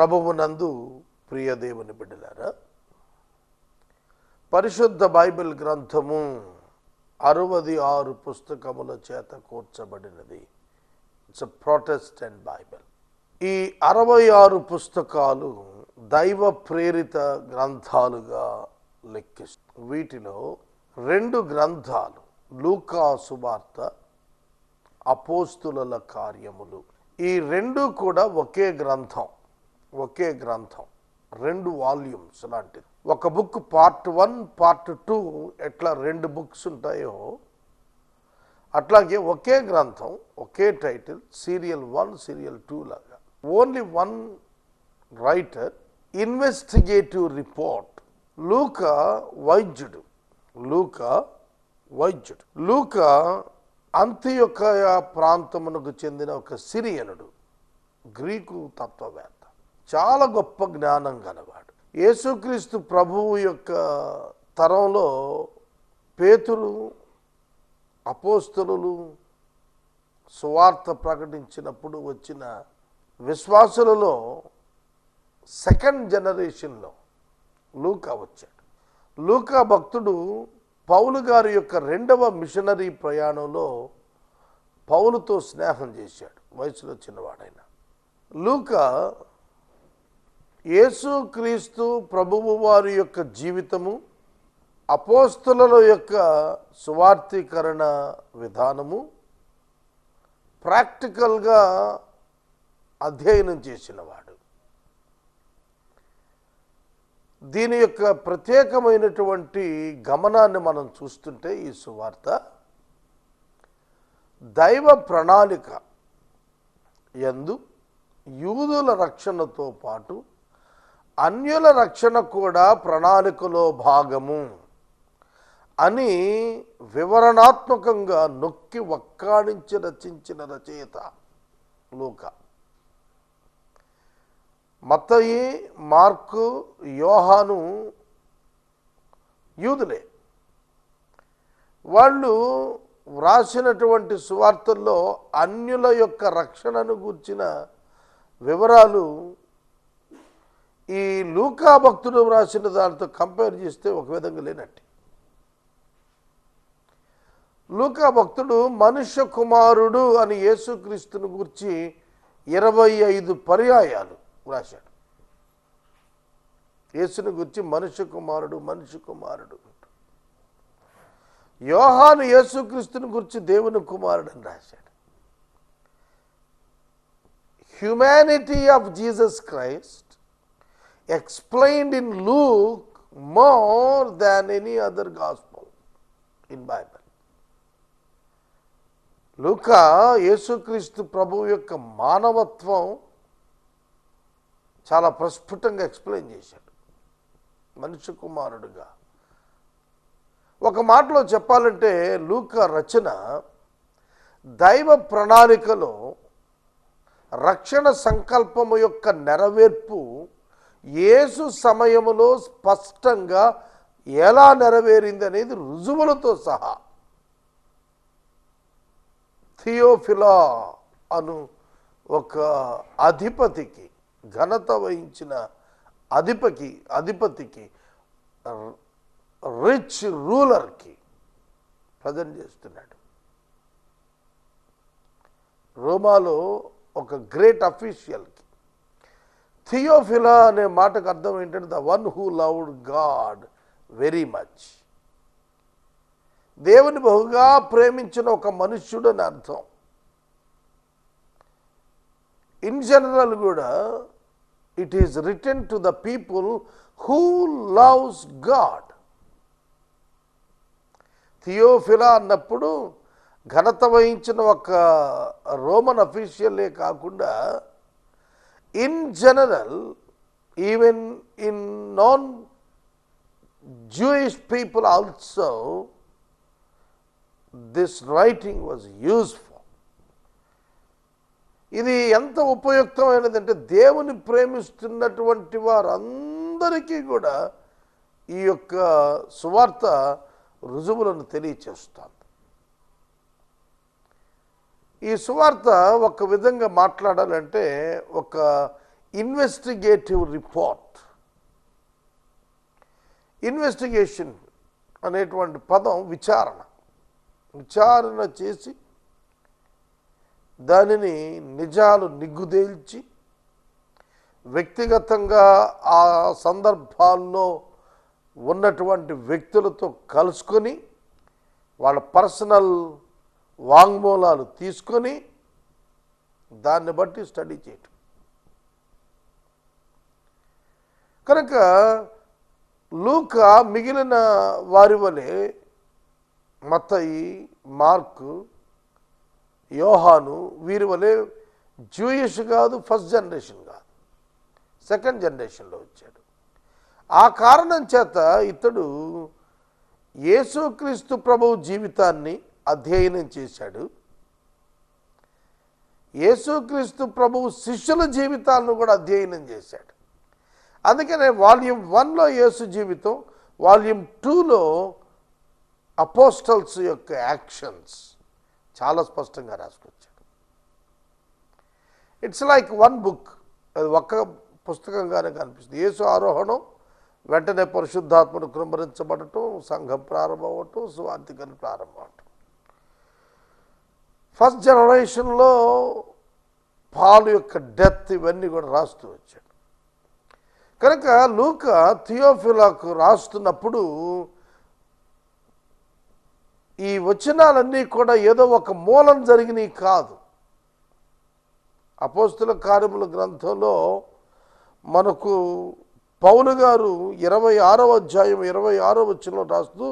ప్రభువునందు ప్రియదేవుని బిడ్డలారా పరిశుద్ధ బైబిల్ గ్రంథము అరవది ఆరు పుస్తకముల చేత కూర్చబడినది. ఇట్స్ ప్రొటెస్టెంట్ బైబిల్ ఈ అరవై ఆరు పుస్తకాలు దైవ ప్రేరిత గ్రంథాలుగా లెక్కిస్తు వీటిలో రెండు గ్రంథాలు లూకా సువార్త అపోస్తుల కార్యములు. ఈ రెండు కూడా ఒకే గ్రంథం. ఒకే గ్రంథం రెండు వాల్యూమ్స్ లాంటిది. ఒక book part one part two ఎట్లా రెండు బుక్స్ ఉంటాయో అట్లాగే ఒకే గ్రంథం ఒకే title serial one serial two లాగా. Only one writer investigative report లూక వైద్యుడు లూక వైద్యుడు. లూక అంత్యొక్క ప్రాంతమునకు చెందిన ఒక సిరియనుడు గ్రీకు తత్వవేత్త. చాలా గొప్ప జ్ఞానం గలవాడు. యేసుక్రీస్తు ప్రభువు యొక్క తరంలో పేతులు అపోస్తలు సువార్త ప్రకటించినప్పుడు వచ్చిన విశ్వాసులలో సెకండ్ జనరేషన్లో లూకా వచ్చాడు. లూకా భక్తుడు పౌలు గారి యొక్క రెండవ మిషనరీ ప్రయాణంలో పౌలుతో స్నేహం చేశాడు. వయసులో చిన్నవాడైన. లూకా యేసుక్రీస్తు ప్రభువు వారి యొక్క జీవితము అపోస్తుల యొక్క సువార్థీకరణ విధానము ప్రాక్టికల్గా అధ్యయనం చేసినవాడు. దీని యొక్క ప్రత్యేకమైనటువంటి గమనాన్ని మనం చూస్తుంటే ఈ సువార్త దైవ ప్రణాళిక యందు యూదుల రక్షణతో పాటు అన్యుల రక్షణ కూడా ప్రణాళికలో భాగము అని వివరణాత్మకంగా నొక్కి వక్కాడించి రచించిన రచయిత లూక. మత్తయి మార్కు యోహాను యూదులే. వాళ్ళు వ్రాసినటువంటి సువార్తల్లో అన్యుల యొక్క రక్షణను గూర్చిన వివరాలు ఈ లూకా భక్తుడు వ్రాసిన దానితో కంపేర్ చేస్తే ఒక విధంగా లేనట్టు. లూకా భక్తుడు మనుష్య కుమారుడు అని యేసుక్రీస్తుని గురించి ఇరవై ఐదు పర్యాయాలు వ్రాశాడు. యేసుని గురించి మనుష్య కుమారుడు మనుష్య కుమారుడు. యోహాను యేసుక్రీస్తుని గురించి దేవుని కుమారుడు అని రాశాడు. Humanity of Jesus Christ explained in Luke more than any other gospel in Bible లూక యేసుక్రీస్తు ప్రభు యొక్క మానవత్వం చాలా ప్రస్ఫుటంగా ఎక్స్ప్లెయిన్ చేశాడు. మనిషి కుమారుడుగా. ఒక మాటలో చెప్పాలంటే లూక రచన దైవ ప్రణాళికలో రక్షణ సంకల్పము యొక్క నెరవేర్పు యేసు సమయములో స్పష్టంగా ఎలా నెరవేరింది అనేది రుజువులతో సహా. థియోఫిలా అను ఒక అధిపతికి ఘనత వహించిన అధిపకి అధిపతికి రిచ్ రూలర్కి ప్రజెంట్ చేస్తున్నాడు. రోమాలో ఒక గ్రేట్ అఫీషియల్కి థియోఫిలా అనే మాటకు అర్థం ఏంటంటే the one who loved God very much. దేవుని బహుగా ప్రేమించిన ఒక మనుష్యుడు అని అర్థం. ఇన్ జనరల్ కూడా it is written to the people who loves God. థియోఫిలా అన్నప్పుడు ఘనత వహించిన ఒక రోమన్ అఫీషియలే కాకుండా in general even in non Jewish people also this writing was useful. ఇది ఎంత ఉపయుక్తమైనదంటే దేవుని ప్రేమిస్తున్నటువంటి వారందరికీ కూడా ఈ యొక్క సువార్త రుజువులను తెలియచేస్తాను ఈ సువార్త ఒక విధంగా మాట్లాడాలంటే ఒక ఇన్వెస్టిగేటివ్ రిపోర్ట్. ఇన్వెస్టిగేషన్ అనేటువంటి పదం విచారణ. విచారణ చేసి దానిని నిజాలు నిగ్గుదేల్చి వ్యక్తిగతంగా ఆ సందర్భాల్లో ఉన్నటువంటి వ్యక్తులతో కలుసుకొని వాళ్ళ పర్సనల్ వాంగ్మూలాలు తీసుకొని దాన్ని బట్టి స్టడీ చేయటం. కనుక లూక మిగిలిన వారి వలె మత్తయి మార్కు యోహాను వీరి వలె జూయిష్ కాదు ఫస్ట్ జనరేషన్ కాదు. సెకండ్ జనరేషన్లో వచ్చాడు. ఆ కారణం చేత ఇతడు యేసుక్రీస్తు ప్రభువు జీవితాన్ని అధ్యయనం చేశాడు. యేసుక్రీస్తు ప్రభువు శిష్యుల జీవితాలను కూడా అధ్యయనం చేశాడు. అందుకనే వాల్యూమ్ వన్లో యేసు జీవితం వాల్యూమ్ టూలో అపోస్టల్స్ యొక్క యాక్షన్స్ చాలా స్పష్టంగా రాసుకొచ్చాడు. ఇట్స్ లైక్ వన్ బుక్ అది ఒక్క పుస్తకంగానే కనిపిస్తుంది. యేసు ఆరోహణం వెంటనే పరిశుద్ధాత్మను కృంభరించబడటం సంఘం ప్రారంభం అవటం సువార్థికలు ప్రారంభం అవటం ఫస్ట్ జనరేషన్లో పాలు యొక్క డెత్ ఇవన్నీ కూడా రాస్తూ వచ్చాడు. కనుక లూక థియోఫిలాకు రాస్తున్నప్పుడు ఈ వచనాలన్నీ కూడా ఏదో ఒక మూలం జరిగినవి కాదు. అపోస్తుల కార్యముల గ్రంథంలో మనకు పౌలు గారు ఇరవై ఆరో అధ్యాయం ఇరవై ఆరో వచ్చిన రాస్తూ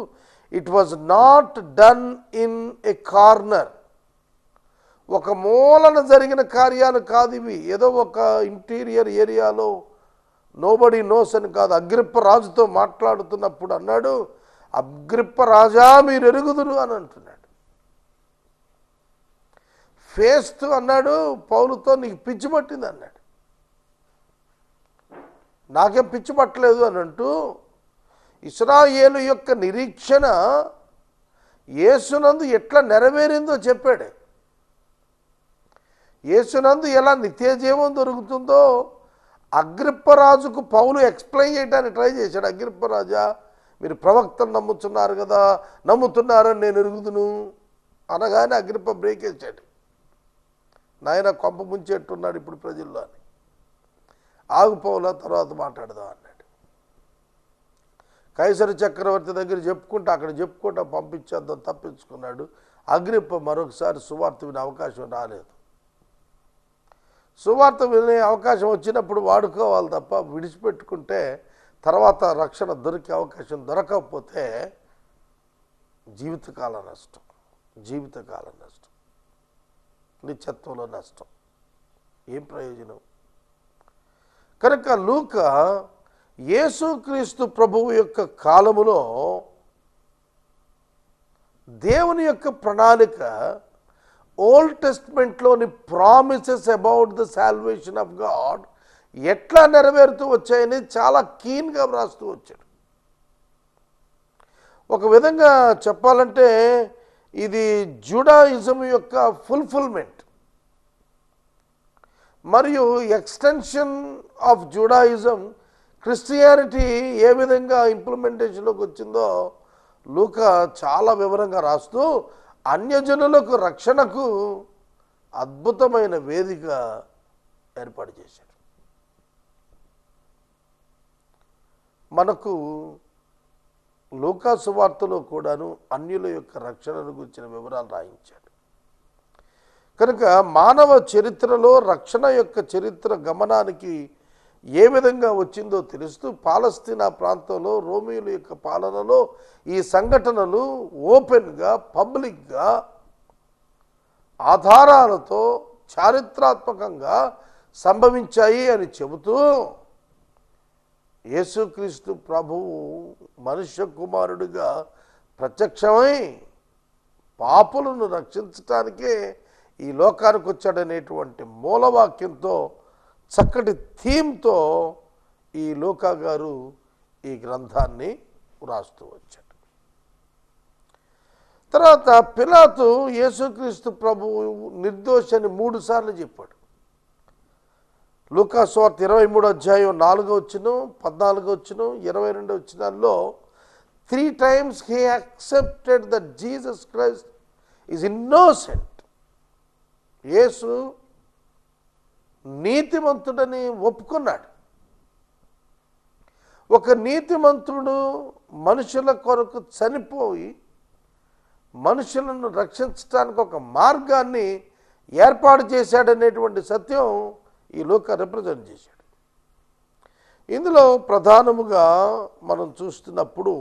it was not done in a corner ఒక మూలన జరిగిన కార్యాలు కాదు ఇవి. ఏదో ఒక ఇంటీరియర్ ఏరియాలో నోబడి నోస్ అని కాదు అగ్రిప్ప రాజుతో మాట్లాడుతున్నప్పుడు అన్నాడు అగ్రిప్ప రాజా మీరు ఎరుగుదురు అని అంటున్నాడు. ఫేస్తూ అన్నాడు పౌలుతో నీకు పిచ్చి పట్టింది అన్నాడు. నాకేం పిచ్చి పట్టలేదు అని అంటూ ఇస్రాయేలు యొక్క నిరీక్షణ యేసునందు ఎట్లా నెరవేరిందో చెప్పాడు. యేసునందు ఎలా నిత్య జీవం దొరుకుతుందో అగ్రిప్పరాజుకు పౌలు ఎక్స్ప్లెయిన్ చేయడానికి ట్రై చేశాడు. అగ్రిప్పరాజా మీరు ప్రవక్తను నమ్ముతున్నారు కదా నమ్ముతున్నారని నేను ఎరుగుదును అనగానే అగ్రిప్ప బ్రేక్ వేసాడు నాయన కొంప ముంచేట్టున్నాడు ఇప్పుడు ప్రజల్లో అని. ఆగుపోవుల తర్వాత మాట్లాడదాం అన్నాడు. కైసరి చక్రవర్తి దగ్గర చెప్పుకుంటూ అక్కడ చెప్పుకుంటా పంపించేద్దాం తప్పించుకున్నాడు. అగ్రిప్ప మరొకసారి సువార్త వినే అవకాశం రాలేదు. సువార్త వినే అవకాశం వచ్చినప్పుడు వాడుకోవాలి తప్ప విడిచిపెట్టుకుంటే తర్వాత రక్షణ దొరికే అవకాశం దొరకకపోతే జీవితకాల నష్టం జీవితకాల నష్టం నిత్యత్వంలో నష్టం. ఏం ప్రయోజనం? కనుక లూక యేసుక్రీస్తు ప్రభువు యొక్క కాలములో దేవుని యొక్క ప్రణాళిక old టెస్ట్మెంట్లోని promises about the salvation of God ఎట్లా నెరవేరుతూ వచ్చాయని చాలా కీన్గా వ్రాస్తూ వచ్చాడు. ఒక విధంగా చెప్పాలంటే ఇది జుడాయిజం యొక్క ఫుల్ఫిల్మెంట్ మరియు ఎక్స్టెన్షన్ ఆఫ్ జుడాయిజం క్రిస్టియానిటీ ఏ విధంగా ఇంప్లిమెంటేషన్లోకి వచ్చిందో లూక చాలా వివరంగా రాస్తూ అన్యజనులకు రక్షణకు అద్భుతమైన వేదిక ఏర్పాటు చేశాడు మనకు లోకాసు వార్తలో కూడాను అన్యుల యొక్క రక్షణను గురించిన వివరాలు రాయించాడు. కనుక మానవ చరిత్రలో రక్షణ యొక్క చరిత్ర గమనానికి ఏ విధంగా వచ్చిందో తెలుస్తూ పాలస్తీనా ప్రాంతంలో రోమియోల యొక్క పాలనలో ఈ సంఘటనలు ఓపెన్గా పబ్లిక్గా ఆధారాలతో చారిత్రాత్మకంగా సంభవించాయి అని చెబుతూ యేసుక్రీస్తు ప్రభువు మనుష్య కుమారుడిగా ప్రత్యక్షమై పాపులను రక్షించటానికే ఈ లోకానికి వచ్చాడనేటువంటి మూలవాక్యంతో చక్కటి థీమ్తో ఈ లోకా గారు ఈ గ్రంథాన్ని వ్రాస్తూ వచ్చాడు తర్వాత పిలాతు యేసుక్రీస్తు ప్రభువు నిర్దోషి అని మూడు సార్లు చెప్పాడు. లూకాస్వార్త ఇరవై మూడు అధ్యాయం నాలుగో వచ్చిన పద్నాలుగో వచ్చిన ఇరవై రెండు వచ్చినాల్లో three times he accepted that Jesus Christ is innocent. యేసు నీతిమంతుడని ఒప్పుకున్నాడు. ఒక నీతిమంతుడు మనుషుల కొరకు చనిపోయి మనుషులను రక్షించడానికి ఒక మార్గాన్ని ఏర్పాటు చేశాడనేటువంటి సత్యం ఈ లోక రిప్రజెంట్ చేశాడు. ఇందులో ప్రధానముగా మనం చూస్తున్నప్పుడు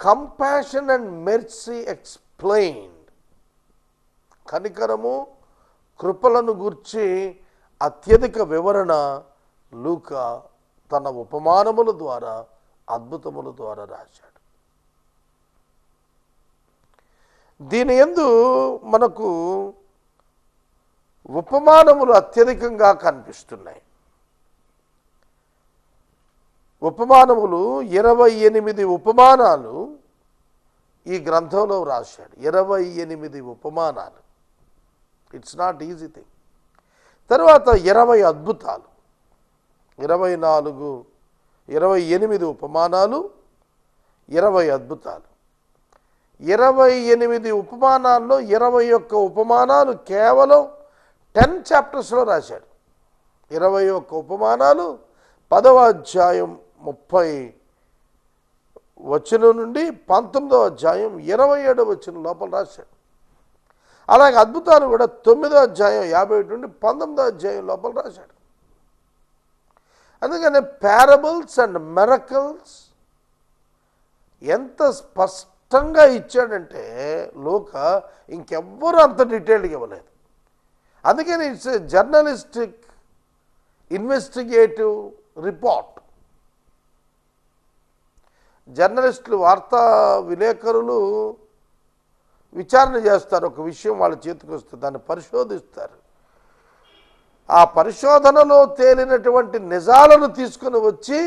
కంపాషన్ అండ్ మెర్సీ ఎక్స్ప్లెయిన్డ్ కనికరము కృపలను గూర్చి అత్యధిక వివరణ లూక తన ఉపమానముల ద్వారా అద్భుతముల ద్వారా రాశాడు. దీని ఎందు మనకు ఉపమానములు అత్యధికంగా కనిపిస్తున్నాయి. ఉపమానములు ఇరవై ఎనిమిది ఉపమానాలు ఈ గ్రంథంలో రాశాడు. ఇరవై ఎనిమిది ఉపమానాలు. ఇట్స్ నాట్ ఈజీ థింగ్ తర్వాత ఇరవై అద్భుతాలు. ఇరవై నాలుగు ఇరవై ఎనిమిది ఉపమానాలు ఇరవై అద్భుతాలు. ఇరవై ఎనిమిది ఉపమానాల్లో ఇరవై ఒక్క ఉపమానాలు కేవలం టెన్ చాప్టర్స్లో రాశాడు. ఇరవై ఒక్క ఉపమానాలు పదవ అధ్యాయం ముప్పై వచనం నుండి పంతొమ్మిదవ అధ్యాయం ఇరవై ఏడవ వచనం లోపల రాశాడు. అలాగే అద్భుతాలు కూడా తొమ్మిదో అధ్యాయం యాభై ఒకటి నుండి పంతొమ్మిదో అధ్యాయం లోపల రాశాడు. అందుకని పారబుల్స్ అండ్ మెరకల్స్ ఎంత స్పష్టంగా ఇచ్చాడంటే లోక ఇంకెవ్వరూ అంత డీటెయిల్డ్గా ఇవ్వలేదు. అందుకని ఇట్స్ జర్నలిస్టిక్ ఇన్వెస్టిగేటివ్ రిపోర్ట్ జర్నలిస్టులు వార్తా విలేకరులు విచారణ చేస్తారు ఒక విషయం వాళ్ళ చేతికి వస్తుంది దాన్ని పరిశోధిస్తారు. ఆ పరిశోధనలో తేలినటువంటి నిజాలను తీసుకుని వచ్చి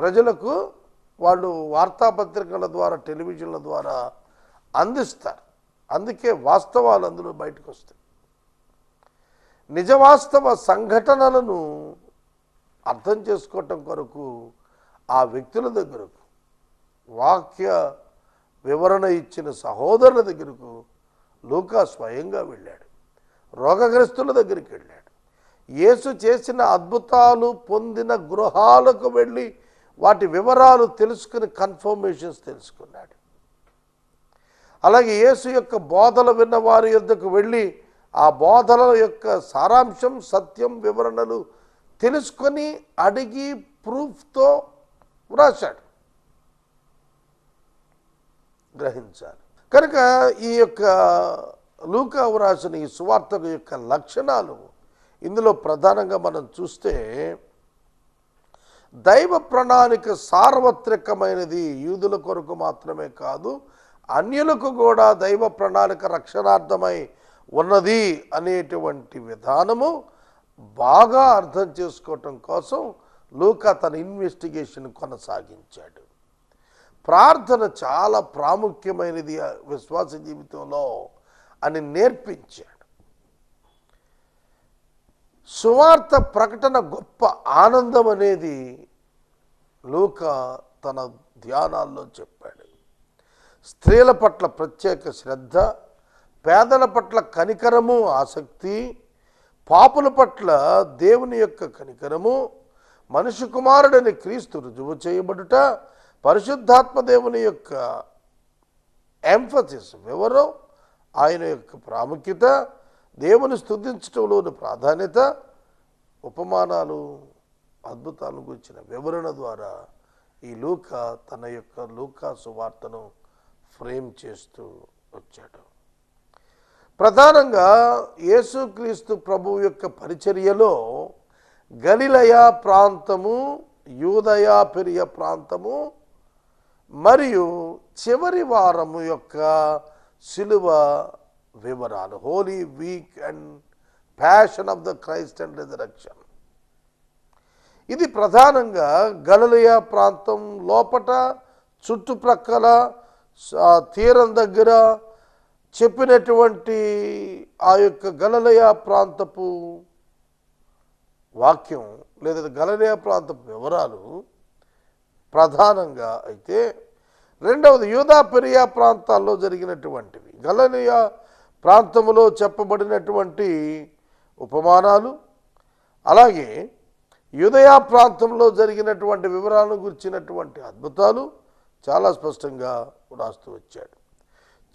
ప్రజలకు వాళ్ళు వార్తాపత్రికల ద్వారా టెలివిజన్ల ద్వారా అందిస్తారు. అందుకే వాస్తవాలు అందులో బయటకు వస్తాయి. నిజ వాస్తవ సంఘటనలను అర్థం చేసుకోవటం కొరకు ఆ వ్యక్తుల దగ్గరకు వాక్య వివరణ ఇచ్చిన సహోదరుల దగ్గరకు లూకా స్వయంగా వెళ్ళాడు. రోగగ్రస్తుల దగ్గరికి వెళ్ళాడు. యేసు చేసిన అద్భుతాలు పొందిన గృహాలకు వెళ్ళి వాటి వివరాలు తెలుసుకుని కన్ఫర్మేషన్స్ తెలుసుకున్నాడు. అలాగే యేసు యొక్క బోధలు విన్న వారి యొద్దకు వెళ్ళి ఆ బోధల యొక్క సారాంశం సత్యం వివరణలు తెలుసుకొని అడిగి ప్రూఫ్తో వ్రాశాడు. గ్రహించాలి. కనుక ఈ యొక్క లూకా వ్రాసిన ఈ సువార్తకు యొక్క లక్షణాలు ఇందులో ప్రధానంగా మనం చూస్తే దైవ ప్రణాళిక సార్వత్రికమైనది యూదుల కొరకు మాత్రమే కాదు అన్యులకు కూడా దైవ ప్రణాళిక రక్షణార్థమై ఉన్నది అనేటువంటి విధానము బాగా అర్థం చేసుకోవటం కోసం లూకా తన ఇన్వెస్టిగేషన్ కొనసాగించాడు. ప్రార్థన చాలా ప్రాముఖ్యమైనది విశ్వాస జీవితంలో అని నేర్పించాడు. సువార్త ప్రకటన గొప్ప ఆనందం అనేది లూక తన ధ్యానాల్లో చెప్పాడు. స్త్రీల పట్ల ప్రత్యేక శ్రద్ధ పేదల పట్ల కనికరము ఆసక్తి పాపుల పట్ల దేవుని యొక్క కనికరము మనిషి కుమారుడని క్రీస్తు రుజువు చేయబడుట పరిశుద్ధాత్మ దేవుని యొక్క ఎంఫసిస్ వివరం ఆయన యొక్క ప్రాముఖ్యత దేవుని స్తుతించడంలోని ప్రాధాన్యత ఉపమానాలు అద్భుతాలను గురించిన వివరణ ద్వారా ఈ లూక తన యొక్క లూకా సువార్తను ఫ్రేమ్ చేస్తూ వచ్చాడు. ప్రధానంగా యేసుక్రీస్తు ప్రభు యొక్క పరిచర్యలో గలిలయ ప్రాంతము యూదయ పెరియ ప్రాంతము మరియు చివరి వారము యొక్క సిలువ వివరాలు. Holy week and passion of the Christ and resurrection ఇది ప్రధానంగా గలలియ ప్రాంతం లోపట చుట్టుప్రక్కల తీరం దగ్గర చెప్పినటువంటి ఆ యొక్క గలలయ ప్రాంతపు వాక్యం లేదా గలలయ ప్రాంతపు వివరాలు ప్రధానంగా అయితే రెండవది యూదా పెరియా ప్రాంతాల్లో జరిగినటువంటివి. గలనియా ప్రాంతంలో చెప్పబడినటువంటి ఉపమానాలు అలాగే యూదయా ప్రాంతంలో జరిగినటువంటి వివరాలను గుర్చినటువంటి అద్భుతాలు చాలా స్పష్టంగా వ్రాస్తూ వచ్చాడు.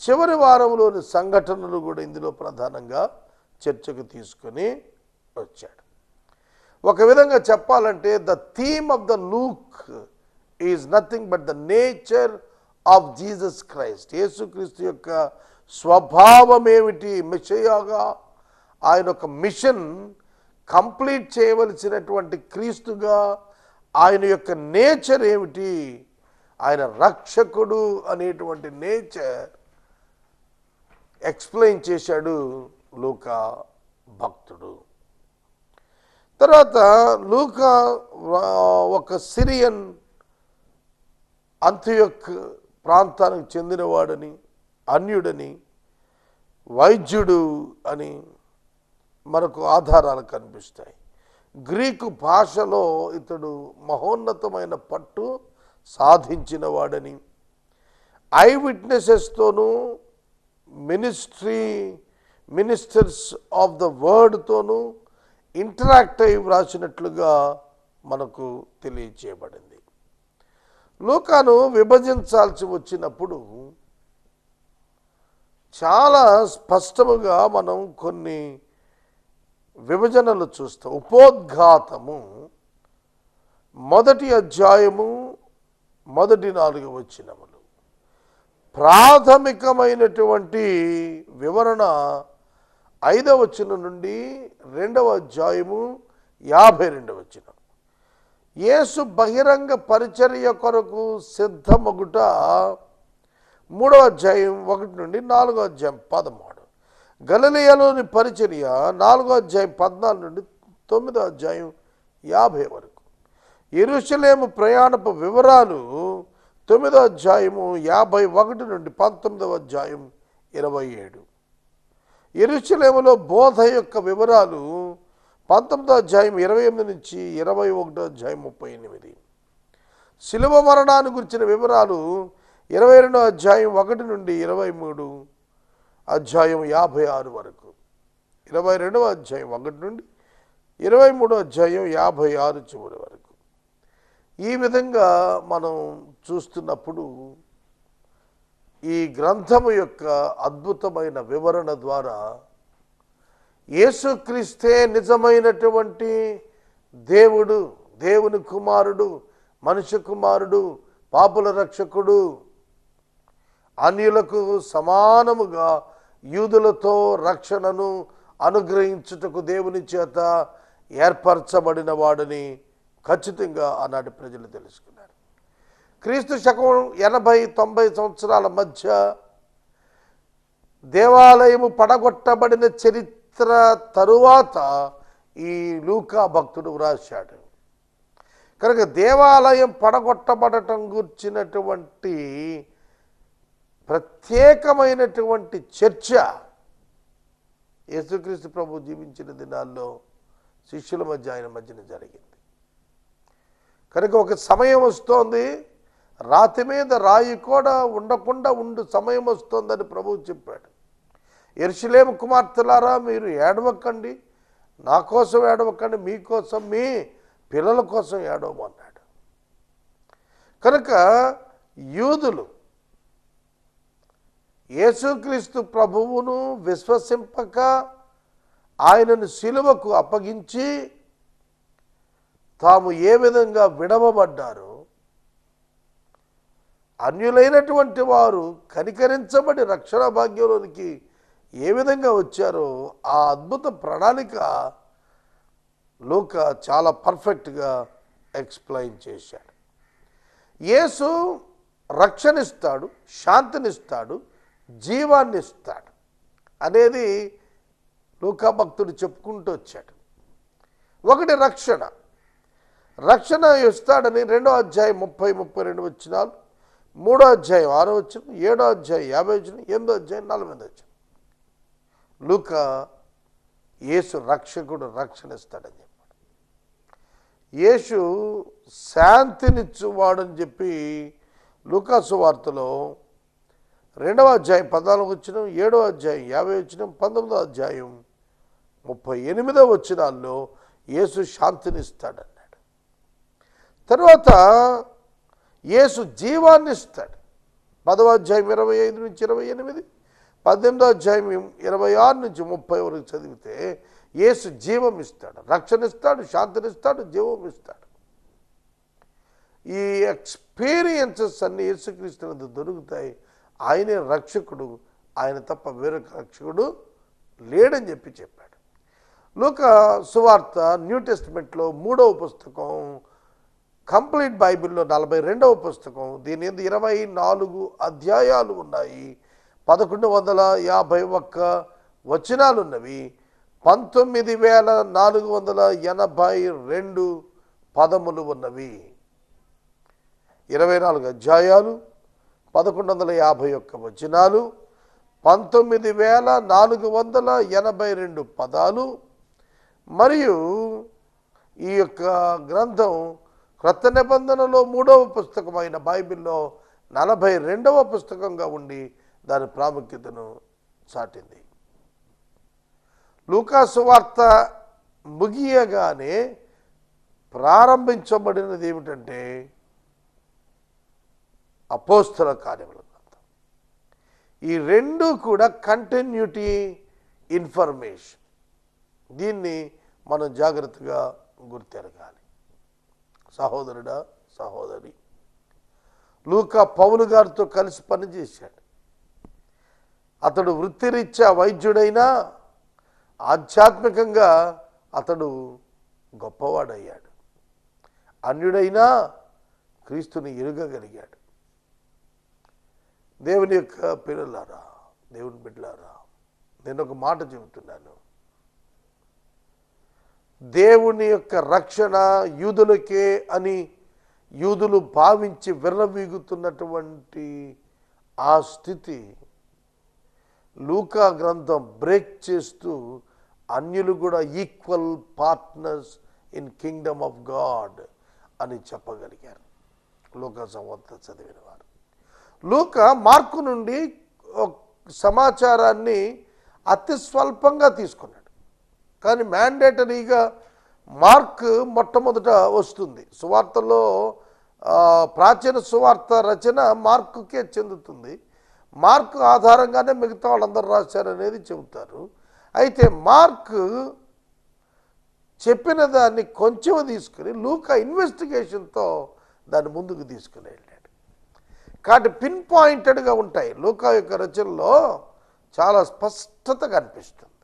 చివరి వారంలోని సంఘటనలు కూడా ఇందులో ప్రధానంగా చర్చకు తీసుకొని వచ్చాడు. ఒక విధంగా చెప్పాలంటే the theme of the Luke is nothing but the nature of Jesus Christ యేసుక్రీస్తు యొక్క స్వభావం ఏమిటి? మిషయాగా ఆయన ఒక మిషన్ కంప్లీట్ చేయవలసినటువంటి క్రీస్తుగా ఆయన యొక్క నేచర్ ఏమిటి? ఆయన రక్షకుడు అనేటువంటి నేచర్ ఎక్స్ప్లెయిన్ చేశాడు లూక భక్తుడు. తర్వాత లూకా ఒక సిరియన్ అంత్యొక్క ప్రాంతానికి చెందినవాడని అన్యుడని వైద్యుడు అని మనకు ఆధారాలు కనిపిస్తాయి. గ్రీకు భాషలో ఇతడు మహోన్నతమైన పట్టు సాధించినవాడని ఐ విట్నెసెస్తోనూ మినిస్ట్రీ మినిస్టర్స్ ఆఫ్ ద వర్డ్తోనూ ఇంటరాక్ట్ అయి వ్రాసినట్లుగా మనకు తెలియచేయబడింది. లూకాను విభజించాల్సి వచ్చినప్పుడు చాలా స్పష్టముగా మనం కొన్ని విభజనలు చూస్తాం. ఉపోద్ఘాతము మొదటి అధ్యాయము మొదటి నాలుగు వచ్చినములు ప్రాథమికమైనటువంటి వివరణ ఐదవ వచ్చిన నుండి రెండవ అధ్యాయము యాభై రెండవ వచనం. యేసు బహిరంగ పరిచర్య కొరకు సిద్ధమగుట మూడవ అధ్యాయం ఒకటి నుండి నాలుగో అధ్యాయం పదమూడు. గలలియలోని పరిచర్య నాలుగో అధ్యాయం పద్నాలుగు నుండి తొమ్మిదో అధ్యాయం యాభై వరకు. ఇరుషలేము ప్రయాణపు వివరాలు తొమ్మిదో అధ్యాయము యాభై ఒకటి నుండి పంతొమ్మిదవ అధ్యాయం ఇరవై ఏడు. ఇరుషలేములో బోధ యొక్క వివరాలు పంతొమ్మిదో అధ్యాయం ఇరవై ఎనిమిది నుంచి ఇరవై ఒకటో అధ్యాయం ముప్పై ఎనిమిది. శిలువ మరణాన్ని గురించిన వివరాలు ఇరవై రెండో అధ్యాయం ఒకటి నుండి ఇరవై మూడు అధ్యాయం యాభై ఆరు వరకు. ఇరవై రెండవ అధ్యాయం ఒకటి నుండి ఇరవై మూడో అధ్యాయం యాభై ఆరు చివరి వరకు. ఈ విధంగా మనం చూస్తున్నప్పుడు ఈ గ్రంథము యొక్క అద్భుతమైన వివరణ ద్వారా యేసుక్రీస్తే నిజమైనటువంటి దేవుడు దేవుని కుమారుడు మనుష్య కుమారుడు పాపుల రక్షకుడు అన్యులకు సమానముగా యూదులతో రక్షణను అనుగ్రహించుటకు దేవుని చేత ఏర్పరచబడిన వాడని ఖచ్చితంగా ఆనాటి ప్రజలు తెలుసుకున్నారు. క్రీస్తు శకం ఎనభై తొంభై సంవత్సరాల మధ్య దేవాలయము పడగొట్టబడిన చరిత్ర తరువాత ఈ లూకా భక్తుడు వ్రాశాడు. కనుక దేవాలయం పడగొట్టబడటం గుర్చినటువంటి ప్రత్యేకమైనటువంటి చర్చ యేసుక్రీస్తు ప్రభు జీవించిన దినాల్లో శిష్యుల మధ్య ఆయన మధ్యన జరిగింది. కనుక ఒక సమయం వస్తోంది. రాతి మీద రాయి కూడా ఉండకుండా ఉండు సమయం వస్తోందని ప్రభువు చెప్పాడు. ఎరుసలేము కుమార్తెలారా మీరు ఏడవకండి. నా కోసం ఏడవకండి మీకోసం మీ పిల్లల కోసం ఏడవమన్నాడు. కనుక యూదులు యేసుక్రీస్తు ప్రభువును విశ్వసింపక ఆయనను శిలువకు అప్పగించి తాము ఏ విధంగా విడవబడ్డారో అన్యులైనటువంటి వారు కనికరించబడి రక్షణ భాగ్యంలోనికి ఏ విధంగా వచ్చారో ఆ అద్భుత ప్రణాళిక లోక చాలా పర్ఫెక్ట్గా ఎక్స్ప్లెయిన్ చేశాడు. యేసు రక్షణిస్తాడు శాంతినిస్తాడు జీవాన్ని ఇస్తాడు అనేది లోకా భక్తుడు చెప్పుకుంటూ వచ్చాడు. ఒకటి రక్షణ. రక్షణ ఇస్తాడని రెండో అధ్యాయం ముప్పై ముప్పై రెండు వచ్చినాలు మూడో అధ్యాయం ఆరో వచ్చిన ఏడో అధ్యాయం యాభై వచ్చిన ఎనిమిదో అధ్యాయం నలభై వచ్చిన లూక యేసు రక్షకుడు రక్షణ ఇస్తాడని చెప్పాడు. యేసు శాంతినిచ్చువాడని చెప్పి లూకాసు వార్తలో రెండవ అధ్యాయం పద్నాలుగు వచ్చిన ఏడవ అధ్యాయం యాభై వచ్చిన పంతొమ్మిదవ అధ్యాయం ముప్పై ఎనిమిదో వచ్చినాల్లో యేసు శాంతినిస్తాడన్నాడు. తర్వాత యేసు జీవాన్ని ఇస్తాడు పదవ అధ్యాయం ఇరవై ఐదు నుంచి ఇరవై ఎనిమిది పద్దెనిమిదో అధ్యాయం ఇరవై ఆరు నుంచి ముప్పై వరకు చదివితే యేసు జీవం ఇస్తాడు రక్షణ ఇస్తాడు శాంతినిస్తాడు జీవం ఇస్తాడు. ఈ ఎక్స్పీరియన్సెస్ అన్ని యేసుక్రీస్తునందు దొరుకుతాయి. ఆయనే రక్షకుడు ఆయన తప్ప వేరొక రక్షకుడు లేడని చెప్పి చెప్పాడు. లోక సువార్త న్యూ టెస్ట్మెంట్లో మూడవ పుస్తకం కంప్లీట్ బైబిల్లో నలభై రెండవ పుస్తకం దీని ఎందు ఇరవై నాలుగు అధ్యాయాలు ఉన్నాయి. పదకొండు వందల యాభై ఒక్క వచనాలు ఉన్నవి పంతొమ్మిది వేల నాలుగు వందల ఎనభై రెండు పదములు ఉన్నవి. ఇరవై నాలుగు అధ్యాయాలు పదకొండు వందల యాభై ఒక్క వచనాలు పంతొమ్మిది వేల నాలుగు వందల ఎనభై రెండు పదాలు మరియు ఈ యొక్క గ్రంథం క్రొత్త నిబంధనలో మూడవ పుస్తకమైన బైబిల్లో నలభై రెండవ పుస్తకంగా ఉండి దాని ప్రాముఖ్యతను చాటింది. లూకాసు వార్త ముగియగానే ప్రారంభించబడినది ఏమిటంటే అపోస్తుల కార్యముల ఈ రెండు కూడా కంటిన్యూటీ ఇన్ఫర్మేషన్ దీన్ని మనం జాగ్రత్తగా గుర్తెరగాలి. సహోదరుడా సహోదరి. లూకా పౌలు గారితో కలిసి పనిచేశాడు. అతడు వృత్తిరీత్యా వైద్యుడైనా ఆధ్యాత్మికంగా అతడు గొప్పవాడయ్యాడు. అన్యుడైనా క్రీస్తుని ఎరుగగలిగాడు. దేవుని యొక్క పిల్లలారా దేవుని బిడ్డలారా నేను ఒక మాట చెబుతున్నాను. దేవుని యొక్క రక్షణ యూదులకే అని యూదులు భావించి విర్రవీగుతున్నటువంటి ఆ స్థితి లూకా గ్రంథం బ్రేక్ చేస్తూ అన్యులు కూడా equal partners in kingdom of God అని చెప్పగలిగారు. లూకా సంవత్త చదివిన వారు. లూక మార్కు నుండి ఒక సమాచారాన్ని అతి స్వల్పంగా తీసుకున్నాడు. కానీ మ్యాండేటరీగా మార్క్ మొట్టమొదట వస్తుంది. సువార్తలో ప్రాచీన సువార్త రచన మార్కుకే చెందుతుంది. మార్క్ ఆధారంగానే మిగతా వాళ్ళందరూ రాశారనేది చెబుతారు. అయితే మార్క్ చెప్పిన దాన్ని కొంచెం తీసుకుని లూకా ఇన్వెస్టిగేషన్తో దాన్ని ముందుకు తీసుకుని వెళ్ళాడు. కాబట్టి పిన్ పాయింటెడ్గా ఉంటాయి. లూకా యొక్క రచనలో చాలా స్పష్టత కనిపిస్తుంది.